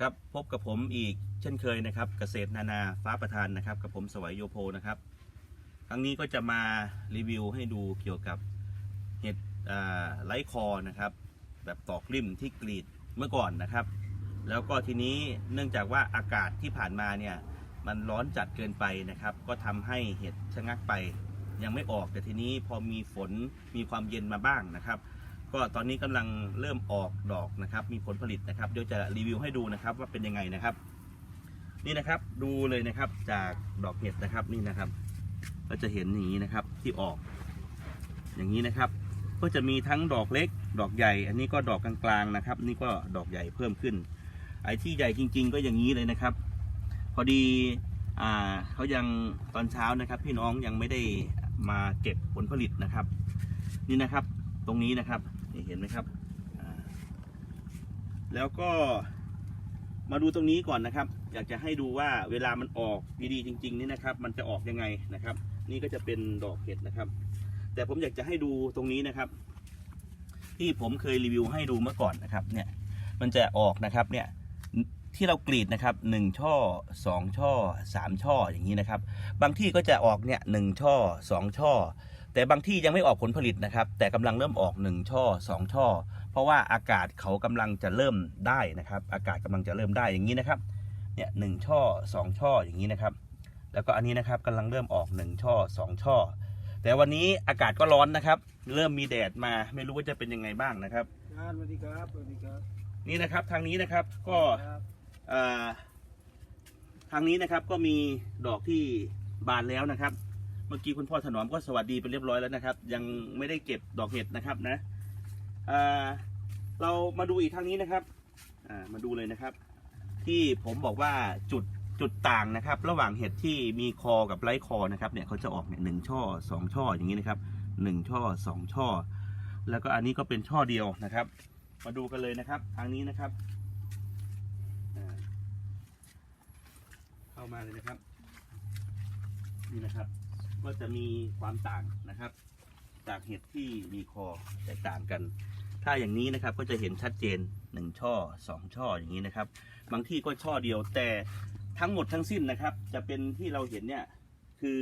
ครับพบกับผมอีกเช่นเคยนะครับเกษตรนานาฟ้าประธานนะครับกับผมสวัยโยโพนะครับครั้งนี้ก็จะมารีวิวให้ดูเกี่ยวกับเห็ดไร้คอนะครับ แบบตอกริมที่กรีดเมื่อก่อนนะครับ แล้วก็ทีนี้เนื่องจากว่าอากาศที่ผ่านมาเนี่ยมันร้อนจัดเกินไปนะครับ ก็ทำให้เห็ดชะงักไป ยังไม่ออกแต่ทีนี้พอมีฝนมีความเย็นมาบ้างนะครับ ก็ตอนนี้กำลังเริ่มออกดอกนะครับ มีผลผลิตนะครับ เดี๋ยวจะรีวิวให้ดูนะครับว่าเป็นยังไงนะครับ นี่นะครับดูเลยนะครับจากดอกเห็ดนะครับนี่นะครับ ก็จะเห็นอย่างนี้นะครับที่ออก อย่างนี้นะครับ ก็จะมีทั้งดอกเล็ก ดอกใหญ่ อันนี้ก็ดอกกลางๆนะครับ นี่ก็ดอกใหญ่เพิ่มขึ้น ไอ้ที่ใหญ่จริง ๆ ก็อย่างนี้เลยนะครับ พอดีอ่าเขายังตอนเช้านะครับ พี่น้องยังไม่ได้มาเก็บผลผลิตนะครับ นี่นะครับตรงนี้นะครับ นี่เห็นไหมครับ แล้วก็มาดูตรงนี้ก่อนนะครับ อยากจะให้ดูว่าเวลามันออกดีๆจริง ๆ นี่นะครับ มันจะออกยังไงนะครับ นี่ก็จะเป็นดอกเห็ดนะครับ แต่ผมอยากจะให้ดูตรงนี้นะครับ ที่ผมเคยรีวิวให้ดูเมื่อก่อนนะครับ เนี่ยมันจะออกนะครับเนี่ยที่เรากรีดนะครับหนึ่งช่อสองช่อสามช่ออย่างนี้นะครับ บางที่ก็จะออกเนี่ยหนึ่งช่อสองช่อ แต่บางที่ยังไม่ออกผลผลิตนะครับ แต่กำลังเริ่มออกหนึ่งช่อสองช่อ เพราะว่าอากาศเขากำลังจะเริ่มได้นะครับ อากาศกำลังจะเริ่มได้อย่างนี้นะครับ เนี่ยหนึ่งช่อสองช่ออย่างนี้นะครับ แล้วก็อันนี้นะครับกำลังเริ่มออกหนึ่งช่อสองช่อ แต่วันนี้อากาศก็ร้อนนะครับ เริ่มมีแดดมาไม่รู้ว่าจะเป็นยังไงบ้างนะครับงานสวัสดีครับสวัสดีครับ นี่นะครับทางนี้นะครับก็ครับเอ่อทางนี้นะครับก็มีดอกที่บานแล้วนะครับ เมื่อกี้คุณพ่อถนอมก็สวัสดีไปเรียบร้อยแล้วนะครับ ยังไม่ได้เก็บดอกเห็ดนะครับนะเเรามาดูอีกทางนี้นะครับามาดูเลยนะครับ ที่ผมบอกว่าจุดจุดต่างนะครับ ระหว่างเห็ดที่มีคอกับไร้คอนะครับเนี่ยเขาจะออกเนี่ยหนึ่งช่อสองช่ออย่างนี้นะครับหนึ่งช่อสองช่อ แล้วก็อันนี้ก็เป็นช่อเดียวนะครับ มาดูกันเลยนะครับ ทางนี้นะครับเข้ามาเลยนะครับ นี่นะครับ ก็จะมีความต่างนะครับ จากเห็ดที่มีคอแตกต่างกัน ถ้าอย่างนี้นะครับก็จะเห็นชัดเจนหนึ่งช่อสองช่ออย่างนี้นะครับ บางที่ก็ช่อเดียวแต่ทั้งหมดทั้งสิ้นนะครับ จะเป็นที่เราเห็นเนี่ยคือ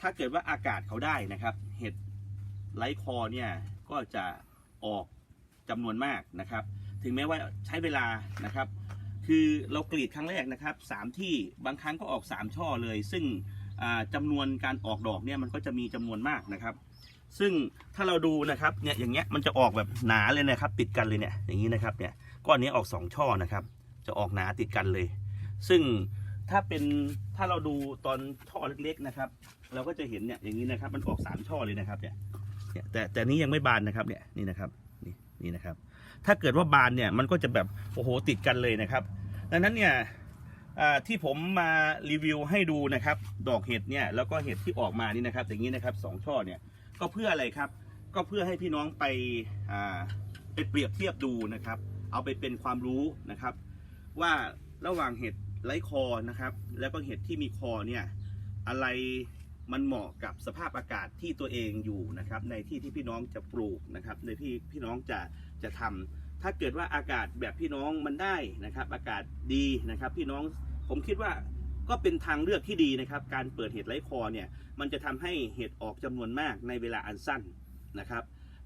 ถ้าเกิดว่าอากาศเขาได้นะครับ เห็ดไร้คอเนี่ยก็จะออกจำนวนมากนะครับ ถึงแม้ว่าใช้เวลานะครับ คือเรากรีดครั้งแรกนะครับสามที่บางครั้งก็ออกสามช่อเลย ซึ่ง จำานวนการออกดอกเนี่ยมันก็จะมีจำนวนมากนะครับ ซึ่งถ้าเราดูนะครับเนี่ยอย่างเงี้ยมันจะออกแบบหนาเลยนะครับ ติดกันเลยเนี่ยอย่างนี้นะครับเนี่ยก้อนนี้ออกสองช่อนะครับ จะออกหนาติดกันเลย ซึ่งถ้าเป็นถ้าเราดูตอนช่อเล็กๆนะครับ เราก็จะเห็นเนี่ยอย่างนี้นะครับ มันออกสามช่อเลยนะครับเนี่ยแต่แต่นี้ยังไม่บานนะครับเนี่ยนี่นะครับนี่นี่นะครับ ถ้าเกิดว่าบานเนี่ยมันก็จะแบบโอ้โหติดกันเลยนะครับ ดังนั้นเนี่ย ที่ผมมารีวิวให้ดูนะครับ ดอกเห็ดเนี่ยแล้วก็เห็ดที่ออกมานี่นะครับ อย่างนี้นะครับสองช่อเนี่ยก็เพื่ออะไรครับ ก็เพื่อให้พี่น้องไปไปเปรียบเทียบดูนะครับ เอาไปเป็นความรู้นะครับ ว่าระหว่างเห็ดไร้คอนะครับ แล้วก็เห็ดที่มีคอเนี่ยอะไรมันเหมาะกับสภาพอากาศที่ตัวเองอยู่นะครับ ในที่ที่พี่น้องจะปลูกนะครับ ในที่พี่น้องจะจะทำ ถ้าเกิดว่าอากาศแบบพี่น้องมันได้นะครับ อากาศดีนะครับ พี่น้องผมคิดว่าก็เป็นทางเลือกที่ดีนะครับ การเปิดเห็ดไร้คอเนี่ย มันจะทำให้เห็ดออกจำนวนมากในเวลาอันสั้นนะครับ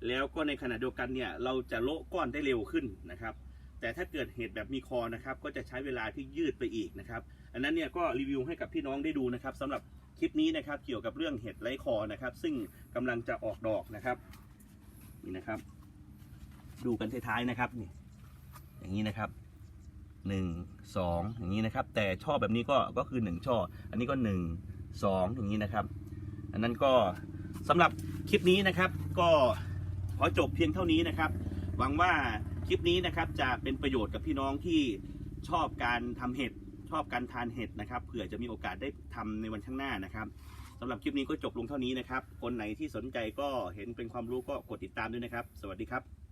แล้วก็ในขณะเดียวกันเนี่ยเราจะโละก้อนได้เร็วขึ้นนะครับ แต่ถ้าเกิดเห็ดแบบมีคอนะครับ ก็จะใช้เวลาที่ยืดไปอีกนะครับ อันนั้นเนี่ยก็รีวิวให้กับพี่น้องได้ดูนะครับสำหรับคลิปนี้นะครับ เกี่ยวกับเรื่องเห็ดไร้คอนะครับ ซึ่งกำลังจะออกดอกนะครับ นี่นะครับ ดูกันท้ายๆนะครับนี่อย่างนี้นะครับหนึ่งสองอย่างนี้นะครับ แต่ช่อแบบนี้ก็ก็คือหนึ่งช่อ อันนี้ก็หนึ่งสองอย่างนี้นะครับ อันนั้นก็สำหรับคลิปนี้นะครับ ก็ขอจบเพียงเท่านี้นะครับ หวังว่าคลิปนี้นะครับจะเป็นประโยชน์กับพี่น้องที่ชอบการทำเห็ดชอบการทานเห็ดนะครับเผื่อจะมีโอกาสได้ทำในวันข้างหน้านะครับสำหรับคลิปนี้ก็จบลงเท่านี้นะครับ คนไหนที่สนใจก็เห็นเป็นความรู้ก็กดติดตามด้วยนะครับ สวัสดีครับ